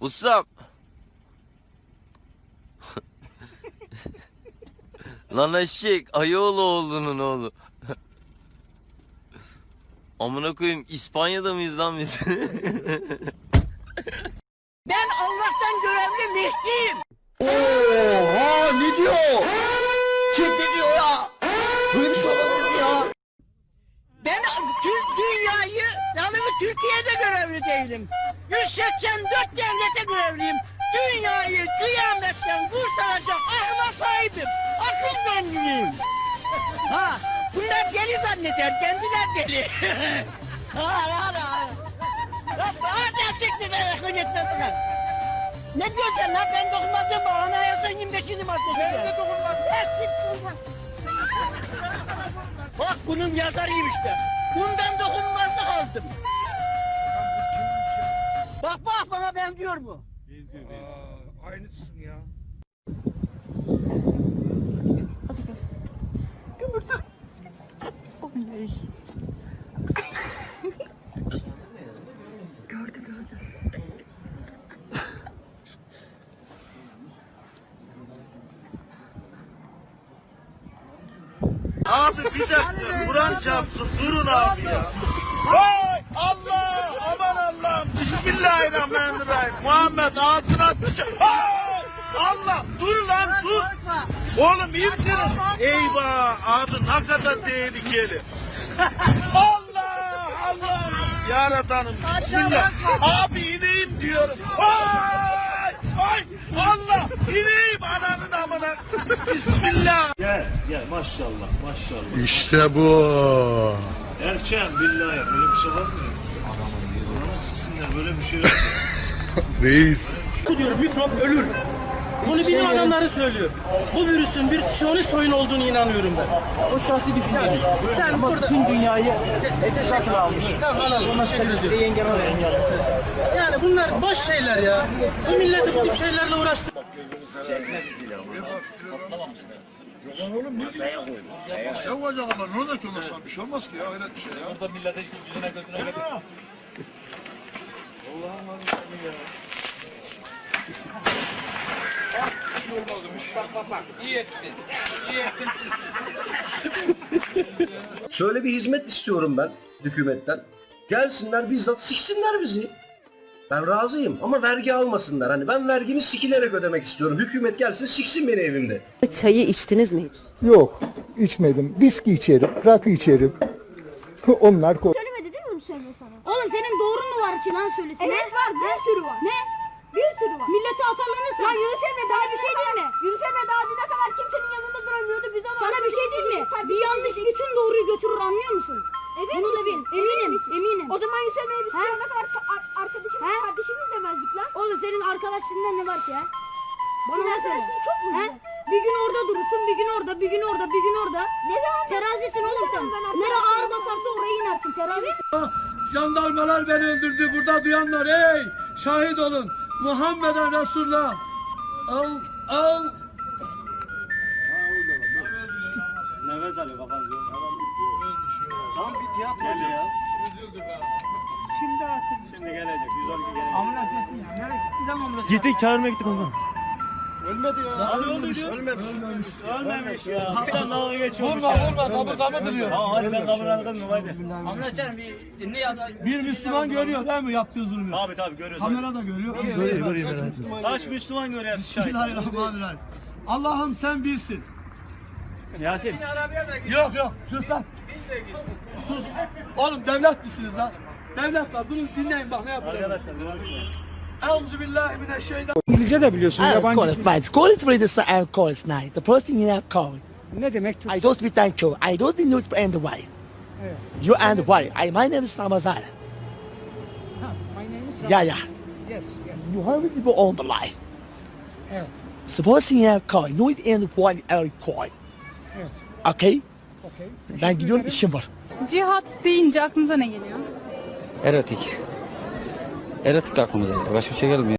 What's up? Lan eşek ayıoğlu oğlunun oğlu. Amına koyayım İspanya'da mıyız lan biz? Ben Allah'tan görevli Mehdi'yim. Oha ne diyor? Ne diyor ya? Böyle bir şey olamaz ya. Ben tüm dünyayı, yanımı Türkiye'de görevli değilim. 184 devlete görevliyim. Dünyayı kıyametten kurtaracak akla sahibim. Akıl zengiyim. Ha, bunlar deli zanneder, kendiler deli. ha, ha, ha. Bana gerçekten akıl yetmez lan. Ne diyorsun lan ben dokunmadım mı? Anayasa 25. maddesi. Ben de dokunmadım. Bak bunun yazarıyım işte. Bundan dokunmazlık aldım. Bak bak bana benziyor mu? Aa, aynısın ya. Abi bir dakika, Kur'an çarpsın, durun abi ya. Vay Allah, Bismillahirrahmanirrahim. Muhammed ağzına sıçın. Allah, dur lan, dur. Oğlum iyi misiniz? Eyvah, abi ne kadar tehlikeli. Allah, Allah. Yaradanım, Bismillah. Abi ineyim diyorum. Vay, vay, Allah, ineyim ananın amına. Bismillah. Gel, gel maşallah, maşallah. İşte bu. Erken billahi böyle bir şey var mı? Sıksınlar böyle bir şey yok. Reis. Bu diyor mikrop ölür. Bunu bilim adamları söylüyor. Bu virüsün bir siyonist oyun olduğunu inanıyorum ben. O şahsi düşüncem. Sen burada... Bütün dünyayı etkisakla almış. Tamam alalım. Teşekkür ediyorum. Yani bunlar boş şeyler ya. Bu milleti bu tip şeylerle uğraştır. Lan oğlum ne diyor? Şey olacak ama ne olacak ki olursa bir şey olmaz ki ya hayret bir şey ya. Burada millete yüzüne gözüne Allah'ım var ya. Bir şey olmazmış. Bak bak bak. Şöyle bir hizmet istiyorum ben hükümetten. Gelsinler bizzat siksinler bizi. Ben razıyım ama vergi almasınlar. Hani ben vergimi sikilerek ödemek istiyorum. Hükümet gelsin siksin beni evimde. Çayı içtiniz mi hiç? Yok, içmedim. Viski içerim, rakı içerim. Onlar ko- Söylemedi değil mi bunu söylüyor sana? Oğlum senin doğrun mu var ki lan söylesin? Evet var bir sürü var. Ne? Bir sürü var. Millete atanlarını sen. Lan Yunus Emre daha bir şey değil mi? Yunus Emre daha düne kadar kimsenin yanında duramıyordu biz ama. Sana bir şey değil mi? Bir yanlış bütün doğruyu götürür anlıyor musun? Evet Bunu da bil. Eminim, eminim. O zaman Yunus Emre'yi biz ana kadar arkadaşımız, kardeşimiz demezdik lan. Oğlum senin arkadaşlığından ne var ki ya? Bana ne söyle? Çok mu? He? Bir gün orada durursun, bir gün orada, bir gün orada, bir gün orada. Ne zaman? Terazisin oğlum sen. Nere ağır basarsa oraya inersin. Terazisin. Jandarmalar beni öldürdü. Burada duyanlar ey şahit olun. Muhammeden Resulullah. Al al. Nefes alıyor kafası. Tamam bir tiyatro ya. Şimdi Şimdi gelecek. 112 gelecek. Ambulans gelsin ya. Nereye? Gittik çağırmaya gittik ondan. Ölmedi ya. Ölmemiş. Ölmemiş. Ölmemiş ya. Hafiften dalga geçiyormuş Vurma ya. vurma kaburgamı kırıyor. Tamam hadi ben kamerayı kırmıyorum hadi. Bir Müslüman görüyor değil mi yaptığı zulmü? Tabi tabi görüyoruz. Kamera da görüyor. Görüyor görüyor. Kaç Müslüman görüyor hepsi şahit. Bismillahirrahmanirrahim. Allah'ım sen birsin. Yasin. Yok yok sus lan. Sus. Oğlum devlet misiniz lan? Devlet var. Bunu dinleyin bak ne yapıyor. Arkadaşlar konuşmayın. İngilizce de biliyorsun yabancı. Right, call it read the and call it night. The first thing you have call. Ne demek? I don't speak thank you. I don't you and why. You and why. I my name is Ramazan. My name is Yeah, yeah. Yes, yes. You have people on the line. Evet. Supposing you have call, no it and why call. Evet. Okay? Okay. Ben gidiyorum işim var. Cihat deyince aklınıza ne geliyor? Erotik. Erotik aklımıza geliyor. Başka bir şey gelmiyor.